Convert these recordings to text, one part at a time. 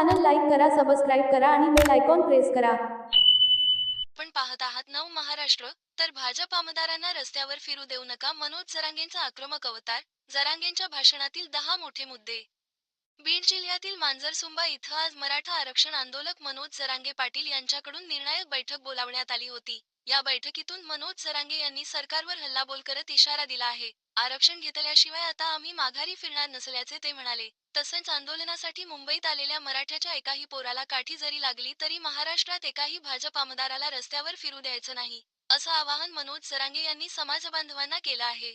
Channel like करा subscribe करा आणि बेल आयकॉन प्रेस करा. आपण पाहत आहात नव महाराष्ट्र तर भाजप आमदारांना रस्त्यावर फिरू देऊ नका मनोज जरांगेंचा आक्रमक अवतार जरांगेंच्या भाषणातील दहा मोठे मुद्दे. बीड जिल्ह्यातील मांजरसुंबा इथं आज मराठा आरक्षण आंदोलक मनोज जरांगे पाटील यांच्याकडून निर्णायक बैठक बोलावण्यात आली होती. या बैठकीतून मनोज जरांगे यांनी सरकारवर हल्लाबोल करत इशारा दिला आहे. आरक्षण घेतल्याशिवाय आता आम्ही माघारी फिरणार नसल्याचे ते म्हणाले. तसेच आंदोलनासाठी मुंबईत आलेल्या मराठ्याच्या एकाही पोराला काठी जरी लागली तरी महाराष्ट्रात एकाही भाजप आमदाराला रस्त्यावर फिरू द्यायचं नाही असं आवाहन मनोज जरांगे यांनी समाजबांधवांना केलं आहे.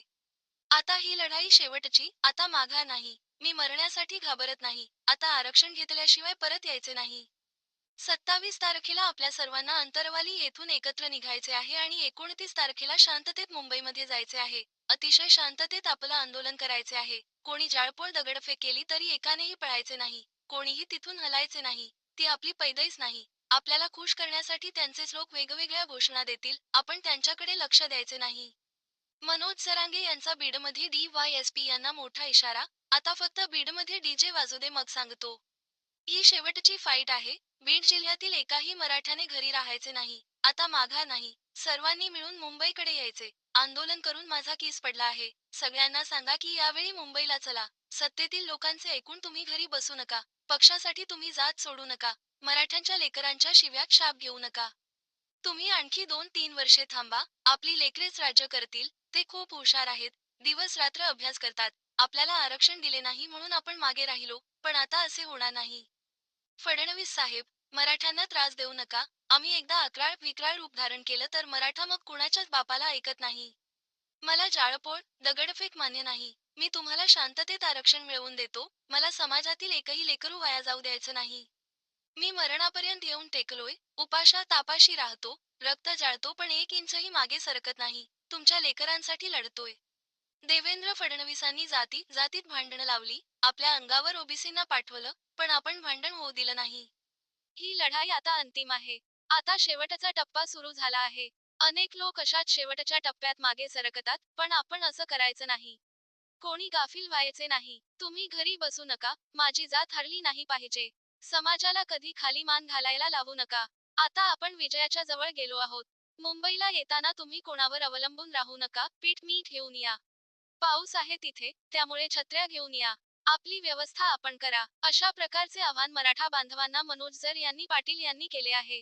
आता ही लढाई शेवटची आता माघार नाही मी मरण्यासाठी घाबरत नाही आता आरक्षण घेतल्याशिवाय परत यायचे नाही. सत्तावीस तारखेला आपल्या सर्वांना अंतरवाली येथून एकत्र निघायचे आहे आणि एकोणतीस तारखेला शांततेत मुंबईमध्ये जायचे आहे. अतिशय शांततेत आपलं आंदोलन करायचे आहे. कोणी जाळपोळ दगडफेक केली तरी एकानेही पळायचे नाही. कोणीही तिथून हलायचे नाही. ती आपली पैदैच नाही. आपल्याला खुश करण्यासाठी त्यांचेच लोक वेगवेगळ्या घोषणा देतील. आपण त्यांच्याकडे लक्ष द्यायचे नाही. मनोज सरांगे यांचा बीडमध्ये डी वाय एस पी यांना मोठा इशारा. आता फक्त बीडमध्ये डीजे वाजू दे मग सांगतो. ही शेवटची फाईट आहे. बीड जिल्ह्यातील एकाही मराठ्याने घरी राहायचे नाही. आता माघार नाही. सर्वांनी मिळून मुंबईकडे यायचे. आंदोलन करून माझा किस पडला आहे. सगळ्यांना सांगा की यावेळी मुंबईला चला. सत्तेतील लोकांचे ऐकून तुम्ही घरी बसू नका. पक्षासाठी तुम्ही जात सोडू नका. मराठ्यांच्या लेकरांच्या शिव्यात शाप घेऊ नका. तुम्ही आणखी दोन तीन वर्षे थांबा. आपली लेकरेच राज्य करतील. ते खूप हुशार आहेत. दिवस रात्र अभ्यास करतात. आपल्याला आरक्षण दिले नाही म्हणून आपण मागे राहिलो. पण आता असे होणार नाही. फडणवीस साहेब मराठ्यांना त्रास देऊ नका. आम्ही एकदा अक्राळ विक्राळ रूप धारण केलं तर मराठा मग कुणाच्याच बापाला ऐकत नाही. मला जाळपोळ दगडफेक मान्य नाही. मी तुम्हाला शांततेत आरक्षण मिळवून देतो. मला समाजातील एकही लेकरू वाया जाऊ द्यायचं नाही. मी मरणापर्यंत येऊन टेकलोय. उपाशा तापाशी राहतो. रक्त जाळतो पण एक इंचही मागे सरकत नाही. तुमच्या लेकरांसाठी लढतोय. देवेंद्र फडणवीसांनी जाती जातीत भांडणं लावली. आपल्या अंगावर ओबीसींना पाठवलं पण आपण भांडण होऊ दिलं नाही. ही लढाई आता अंतिम आहे. आता शेवटचा टप्पा सुरू झाला आहे. अनेक लोक अशाच शेवटच्या टप्प्यात मागे सरकतात पण आपण असं करायचं नाही. कोणी गाफील व्हायचे नाही. तुम्ही घरी बसू नका. माझी जात हरली नाही पाहिजे. समाजाला कधी खाली मान घालायला लावू नका. आता आपण विजयाच्या जवळ गेलो आहोत. मुंबईला येताना तुम्ही कोणावर अवलंबून राहू नका. पीठ मीठ घेऊन या. पाऊस आहे तिथे त्यामुळे छत्र्या घेऊन या. आपली व्यवस्था आपण करा. अशा प्रकारचे आव्हान मराठा बांधवांना मनोज जर यांनी पाटील यांनी केले आहे.